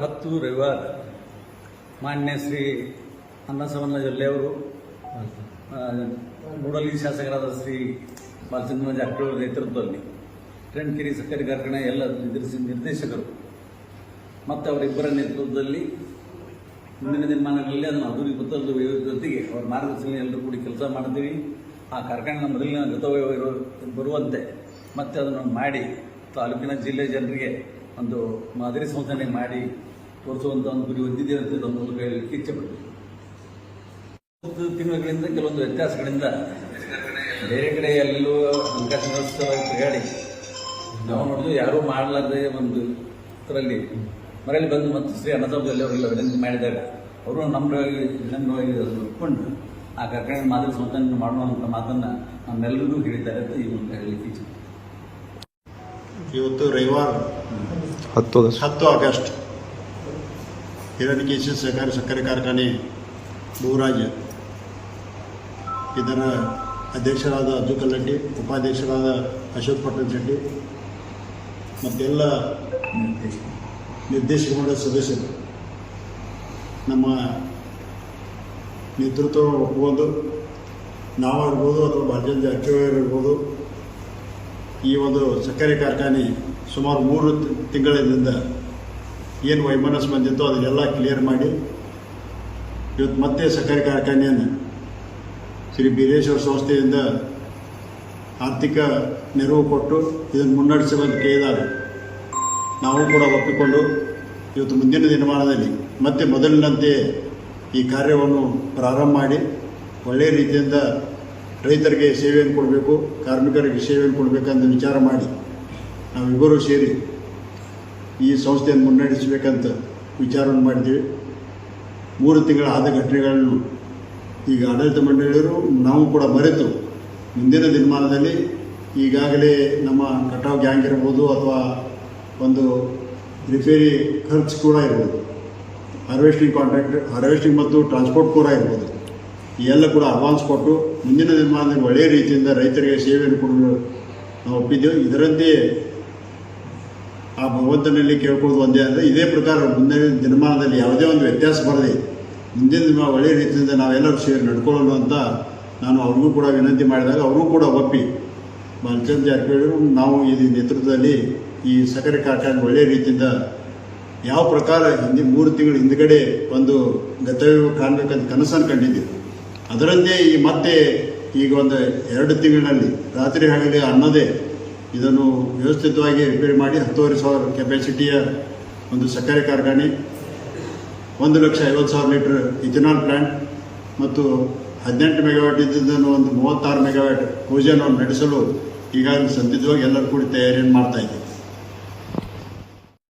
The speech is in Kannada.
ಹತ್ತು ರವಿವಾರ. ಮಾನ್ಯ ಶ್ರೀ ಅನ್ನಸವನ್ನ ಜೊಲ್ಲೆಯವರು ಮೂಡಲಿ ಶಾಸಕರಾದ ಶ್ರೀ ಬಾಲಚಂದ್ರ ಜಾರಕಿಹೊಳಿ ನೇತೃತ್ವದಲ್ಲಿ ಕಿರಿ ಸಕ್ಕರೆ ಕಾರ್ಖಾನೆ ಎಲ್ಲ ನಿರ್ದೇಶ- ನಿರ್ದೇಶಕರು ಮತ್ತು ಅವರಿಬ್ಬರ ನೇತೃತ್ವದಲ್ಲಿ ಮುಂದಿನ ದಿನಮಾನಗಳಲ್ಲಿ ಅದನ್ನು ಅದೂರಿ ಗೊತ್ತಲ್ಲದ ಜೊತೆಗೆ ಅವರ ಮಾರ್ಗದರ್ಶನ ಎಲ್ಲರೂ ಕೂಡಿ ಕೆಲಸ ಮಾಡ್ತೀವಿ ಆ ಕಾರ್ಖಾನೆ ಮೊದಲಿನ ಗತವೈವ ಬರುವಂತೆ ಮತ್ತೆ ಅದನ್ನು ಮಾಡಿ ತಾಲೂಕಿನ ಜಿಲ್ಲೆ ಜನರಿಗೆ ಒಂದು ಮಾದರಿ ಸಂಶೋಧನೆ ಮಾಡಿ ತೋರಿಸುವಂತ ಒಂದು ಗುರಿ ಹೊಂದಿದೆ ಅಂತ ನಮ್ಮ ಮೂಲಕ ಹೇಳಲಿಕ್ಕೆ ಇಚ್ಛೆ ಪಡ್ತೀವಿ. ತಿಂಗಳಿಂದ ಕೆಲವೊಂದು ವ್ಯತ್ಯಾಸಗಳಿಂದ ಬೇರೆ ಕಡೆ ಎಲ್ಲೂ ಹಣಕಾಸಿನ ತಿರುಗಾಡಿ ನಾವು ನೋಡಿದ್ರು ಯಾರೂ ಮಾಡಲಾರ್ದೆ ಒಂದು ಇದರಲ್ಲಿ ಮನೆಯಲ್ಲಿ ಬಂದು ಮತ್ತು ಶ್ರೀ ಅನ್ನಸಭೆಯಲ್ಲಿ ಅವರೆಲ್ಲ ವಿನಂತಿ ಮಾಡಿದಾಗ ಅವರು ನಮ್ರವಾಗಿ ವಿನಮ್ರವಾಗಿ ಅದನ್ನು ಒಪ್ಪಿಕೊಂಡು ಆ ಕಾರ್ಖಾನೆ ಮಾದರಿ ಸಂಶೋಧನೆ ಮಾಡುವಂಥ ಮಾತನ್ನು ನಮ್ಮೆಲ್ಲರಿಗೂ ಹೇಳಿದ್ದಾರೆ ಅಂತ ಈ ಒಂದು ಹೇಳಲಿಕ್ಕೆ ಇಚ್ಛೆ ಇವತ್ತು ರವಿವಾರ. ಹತ್ತು ಆಗಸ್ಟ್ ಹತ್ತು ಆಗಸ್ಟ್ ಹಿರಣ್ಯಕೇಶಿ ಸಹಕಾರಿ ಸಕ್ಕರೆ ಕಾರ್ಖಾನೆ ಭೂರಾಜ್ ಇದರ ಅಧ್ಯಕ್ಷರಾದ ಅಜ್ಜು ಕಲ್ಲಡ್ಡಿ ಉಪಾಧ್ಯಕ್ಷರಾದ ಅಶೋಕ್ ಪಟೇಲ್ ಶೆಟ್ಟಿ, ಮತ್ತೆಲ್ಲ ನಿರ್ದೇಶಕ ಮಂಡಳ ಸದಸ್ಯರು. ನಮ್ಮ ನೇತೃತ್ವ ಒಪ್ಕೊಂಡು ನಾವಾಗಿರ್ಬೋದು ಅಥವಾ ಭಾರತೀಯ ಜಾರಕಿಹೊಳಿ ಇರ್ಬೋದು. ಈ ಒಂದು ಸಕ್ಕರೆ ಕಾರ್ಖಾನೆ ಸುಮಾರು ಮೂರು ತಿಂಗಳಿಂದ ಏನು ವೈಮನಸ್ ಬಂದಿತ್ತು ಅದನ್ನೆಲ್ಲ ಕ್ಲಿಯರ್ ಮಾಡಿ ಇವತ್ತು ಮತ್ತೆ ಸಕ್ಕರೆ ಕಾರ್ಖಾನೆಯನ್ನು ಶ್ರೀ ಬೀರೇಶ್ವರ ಸಂಸ್ಥೆಯಿಂದ ಆರ್ಥಿಕ ನೆರವು ಕೊಟ್ಟು ಇದನ್ನು ಮುನ್ನಡೆಸುವಂತ ಕೇಳಿದಾಗ ನಾವು ಕೂಡ ಒಪ್ಪಿಕೊಂಡು ಇವತ್ತು ಮುಂದಿನ ದಿನಮಾನದಲ್ಲಿ ಮತ್ತೆ ಮೊದಲಿನಂತೆ ಈ ಕಾರ್ಯವನ್ನು ಪ್ರಾರಂಭ ಮಾಡಿ ಒಳ್ಳೆಯ ರೀತಿಯಿಂದ ರೈತರಿಗೆ ಸೇವೆಯನ್ನು ಕೊಡಬೇಕು, ಕಾರ್ಮಿಕರಿಗೆ ಸೇವೆಯನ್ನು ಕೊಡಬೇಕಂತ ವಿಚಾರ ಮಾಡಿ ನಾವಿಬ್ಬರು ಸೇರಿ ಈ ಸಂಸ್ಥೆಯನ್ನು ಮುನ್ನಡೆಸಬೇಕಂತ ವಿಚಾರವನ್ನು ಮಾಡಿದ್ದೀವಿ. ಮೂರು ತಿಂಗಳ ಆದ ಘಟನೆಗಳನ್ನು ಈಗ ಆಡಳಿತ ಮಂಡಳಿಯವರು ನಾವು ಕೂಡ ಮರೆತು ಮುಂದಿನ ದಿನಮಾನದಲ್ಲಿ ಈಗಾಗಲೇ ನಮ್ಮ ಕಟಾವ್ ಗ್ಯಾಂಗ್ ಇರ್ಬೋದು ಅಥವಾ ಒಂದು ರಿಪೇರಿ ಖರ್ಚು ಕೂಡ ಇರ್ಬೋದು. ಹಾರ್ವೆಸ್ಟಿಂಗ್ ಕಾಂಟ್ರಾಕ್ಟ್, ಹಾರ್ವೆಸ್ಟಿಂಗ್ ಮತ್ತು ಟ್ರಾನ್ಸ್ಪೋರ್ಟ್ ಕೂಡ ಇರ್ಬೋದು. ಎಲ್ಲ ಕೂಡ ಅಡ್ವಾನ್ಸ್ ಕೊಟ್ಟು ಮುಂದಿನ ದಿನಮಾನದಲ್ಲಿ ಒಳ್ಳೆಯ ರೀತಿಯಿಂದ ರೈತರಿಗೆ ಸೇವೆಯನ್ನು ಕೊಡಲು ನಾವು ಒಪ್ಪಿದ್ದೇವೆ. ಇದರಂತೆಯೇ ಆ ಭಗವಂತನಲ್ಲಿ ಕೇಳ್ಕೊಳ್ಳೋದು ಒಂದೇ ಅಂದರೆ ಇದೇ ಪ್ರಕಾರ ಮುಂದಿನ ದಿನಮಾನದಲ್ಲಿ ಯಾವುದೇ ಒಂದು ವ್ಯತ್ಯಾಸ ಬರಲಿ ಮುಂದಿನ ದಿನ ಒಳ್ಳೆಯ ರೀತಿಯಿಂದ ನಾವೆಲ್ಲರೂ ಸೇರಿ ನಡ್ಕೊಳ್ಳೋಣ ಅಂತ ನಾನು ಅವ್ರಿಗೂ ಕೂಡ ವಿನಂತಿ ಮಾಡಿದಾಗ ಅವರು ಕೂಡ ಒಪ್ಪಿ. ಬಾಲಚಂದ್ರ ಜಾರಕಿಹೊಳಿ ನಾವು ಇಲ್ಲಿ ನೇತೃತ್ವದಲ್ಲಿ ಈ ಸಕ್ಕರೆ ಕಾರ್ಖಾನೆ ಒಳ್ಳೆಯ ರೀತಿಯಿಂದ ಯಾವ ಪ್ರಕಾರ ಹಿಂದೆ ಮೂರು ತಿಂಗಳ ಹಿಂದ್ಗಡೆ ಒಂದು ಗತವ್ಯ ಕಾಣಬೇಕಂತ ಕನಸನ್ನು ಕಂಡಿದ್ದೀವಿ ಅದರಂತೆ ಈ ಮತ್ತೆ ಈಗ ಒಂದು ಎರಡು ತಿಂಗಳಿನಲ್ಲಿ ರಾತ್ರಿ ಹಗಲಿ ಅನ್ನದೇ ಇದನ್ನು ವ್ಯವಸ್ಥಿತವಾಗಿ ರಿಪೇರಿ ಮಾಡಿ ಹತ್ತುವರೆ ಸಾವಿರ ಕೆಪಾಸಿಟಿಯ ಒಂದು ಸಕ್ಕರೆ ಕಾರ್ಖಾನೆ, ಒಂದು ಲಕ್ಷ ಐವತ್ತು ಸಾವಿರ ಲೀಟರ್ ಇಥೆನಾಲ್ ಪ್ಲಾಂಟ್ ಮತ್ತು ಹದಿನೆಂಟು ಮೆಗಾವ್ಯಾಟ್ ಇದ್ದಿದ್ದನ್ನು ಒಂದು ಮೂವತ್ತಾರು ಮೆಗಾವ್ಯಾಟ್ ಪೂಜೆಯನ್ನು ನಡೆಸಲು ಈಗಾಗಲೇ ಸಂತಿದ್ದವಾಗಿ ಎಲ್ಲರೂ ಕೂಡ ತಯಾರಿಯನ್ನು ಮಾಡ್ತಾ ಇದ್ದೀವಿ.